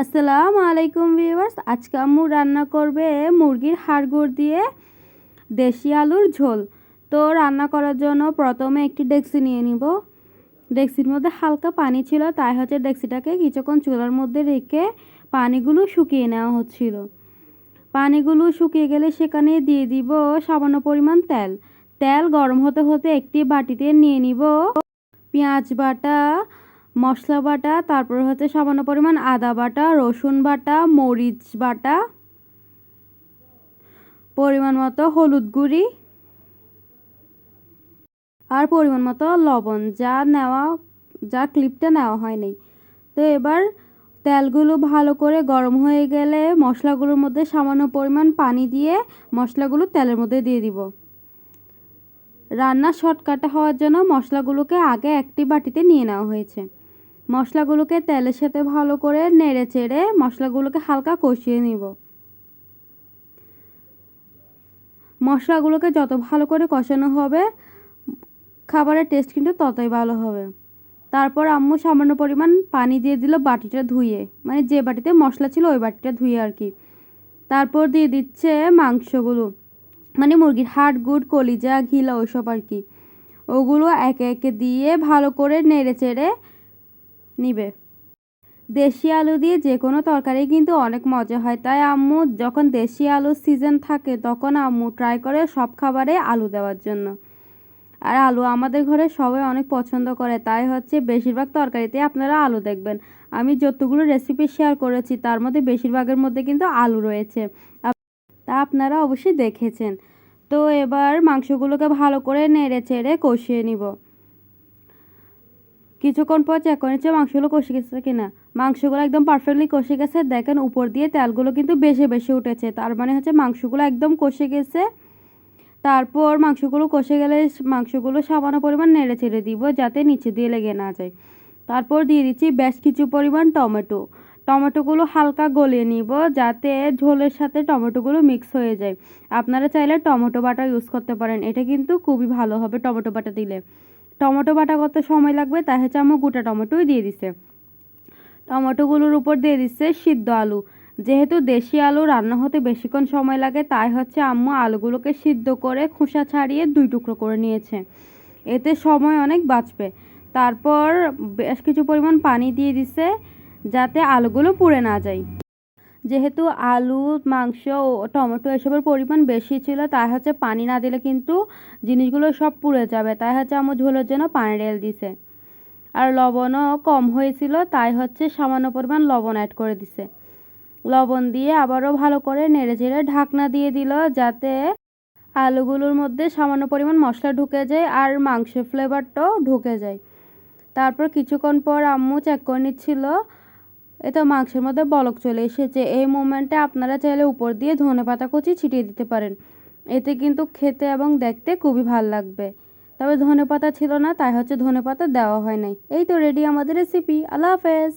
আসসালামু আলাইকুম ভিউয়ার্স, আজকে আম্মু রান্না করবে মুরগির হাড়গোড় দিয়ে দেশি আলুর ঝোল। তো রান্না করার জন্য প্রথমে একটি ডেক্সি নিয়ে নিব। ডেক্সির মধ্যে হালকা পানি ছিল, তাই হচ্ছে ডেক্সিটাকে কিছুক্ষণ চুলার মধ্যে রেখে পানিগুলো শুকিয়ে নেওয়া হচ্ছিল। পানিগুলো শুকিয়ে গেলে সেখানে দিয়ে দিব সামান্য পরিমাণ তেল। তেল গরম হতে হতে একটি বাটিতে নিয়ে নিব। পেঁয়াজ বাটা মশলা বাটা, তারপর হচ্ছে সামান্য পরিমাণ আদা বাটা, রসুন বাটা, মরিচ বাটা, পরিমাণ মতো হলুদ গুঁড়ি আর পরিমাণ মতো লবণ। যা নেওয়া, যা ক্লিপটা নেওয়া হয়নি। তো এবার তেলগুলো ভালো করে গরম হয়ে গেলে মশলাগুলোর মধ্যে সামান্য পরিমাণ পানি দিয়ে মশলাগুলো তেলের মধ্যে দিয়ে দিব। রান্না শর্টকাটে হওয়ার জন্য মশলাগুলোকে আগে একটি বাটিতে নিয়ে নেওয়া হয়েছে। মশলাগুলোকে তেলের সাথে ভালো করে নেড়ে চেড়ে মশলাগুলোকে হালকা কষিয়ে নিব। মশলাগুলোকে যত ভালো করে কষানো হবে, খাবারের টেস্ট কিন্তু ততই ভালো হবে। তারপর আম্মু সামান্য পরিমাণ পানি দিয়ে দিল বাটিটা ধুয়ে মানে যে বাটিতে মশলা ছিল ওই বাটিটা ধুয়ে আর কি। তারপর দিয়ে দিচ্ছে মাংসগুলো মানে মুরগির হাড়, গুড়, কলিজা, ঘিলা ওইসব আর কি। ওগুলো একে একে দিয়ে ভালো করে নেড়ে চেড়ে নিবে। দেশি আলু দিয়ে যে কোনো তরকারি কিন্তু অনেক মজা হয়। তাই আম্মু, যখন দেশি আলুর সিজন থাকে, তখন আম্মু ট্রাই করে সব খাবারে আলু দেওয়ার জন্য। আর আলু আমাদের ঘরে সবাই অনেক পছন্দ করে। তাই হচ্ছে বেশিরভাগ তরকারিতে আপনারা আলু দেখবেন। আমি যতগুলো রেসিপি শেয়ার করেছি, তার মধ্যে বেশিরভাগের মধ্যে কিন্তু আলু রয়েছে। তা আপনারা অবশ্যই দেখেছেন। তো এবার মাংসগুলোকে ভালো করে নেড়ে চেড়ে কষিয়ে নিব। কিছুক্ষণ পর চেক করে নিচ্ছে মাংসগুলো কষে গেছে কিনা। মাংসগুলো একদম পারফেক্টলি কষে গেছে। দেখেন উপর দিয়ে তেলগুলো কিন্তু বেশি বেশি উঠেছে। তার মানে হচ্ছে মাংসগুলো একদম কষে গেছে। তারপর মাংসগুলো কষে গেলে মাংসগুলো সামান্য পরিমাণ নেড়ে ছেড়ে দিব যাতে নিচে দিয়ে লেগে না যায়। তারপর দিয়ে দিচ্ছি বেশ কিছু পরিমাণ টমেটো। টমেটোগুলো হালকা গলিয়ে নিব যাতে ঝোলের সাথে টমেটোগুলো মিক্স হয়ে যায়। আপনারা চাইলে টমেটো বাটা ইউজ করতে পারেন। এটা কিন্তু খুবই ভালো হবে টমেটো বাটা দিলে। টমেটো বাটা কত সময় লাগবে? তাই হচ্ছে আমার গোটা টমেটোই দিয়ে দিছে। টমেটোগুলোর উপর দিয়ে দিচ্ছে সিদ্ধ আলু। যেহেতু দেশি আলু রান্না হতে বেশিক্ষণ সময় লাগে, তাই হচ্ছে আম্মু আলুগুলোকে সিদ্ধ করে খোসা ছাড়িয়ে দুই টুকরো করে নিয়েছে। এতে সময় অনেক বাঁচবে। তারপর বেশ কিছু পরিমাণ পানি দিয়ে দিছে যাতে আলুগুলো পুড়ে না যায়। যেহেতু আলু, মাংস ও টমেটো এসবের পরিমাণ বেশি ছিল, তাই হচ্ছে পানি না দিলে কিন্তু জিনিসগুলো সব পুড়ে যাবে। তাই হচ্ছে আমার ঝোলের জন্য পানি ঢেল দিছে। আর লবণও কম হয়েছিল, তাই হচ্ছে সামান্য পরিমাণ লবণ অ্যাড করে দিছে। লবণ দিয়ে আবারও ভালো করে নেড়ে চেড়ে ঢাকনা দিয়ে দিল, যাতে আলুগুলোর মধ্যে সামান্য পরিমাণ মশলা ঢুকে যায় আর মাংসের ফ্লেভারটাও ঢুকে যায়। তারপর কিছুক্ষণ পর আম্মু চেক করে নিচ্ছিল এতো মাংসের মধ্যে বলক চলে এসেছে। এই মোমেন্টে আপনারা চাইলে উপর দিয়ে ধনে পাতা কুচি ছিটিয়ে দিতে পারেন। এতে কিন্তু খেতে এবং দেখতে খুবই ভালো লাগবে। তবে ধনে পাতা ছিল না, তাই হচ্ছে ধনে পাতা দেওয়া হয় নাই। এই তো রেডি আমাদের রেসিপি আল্লাহ হাফেজ।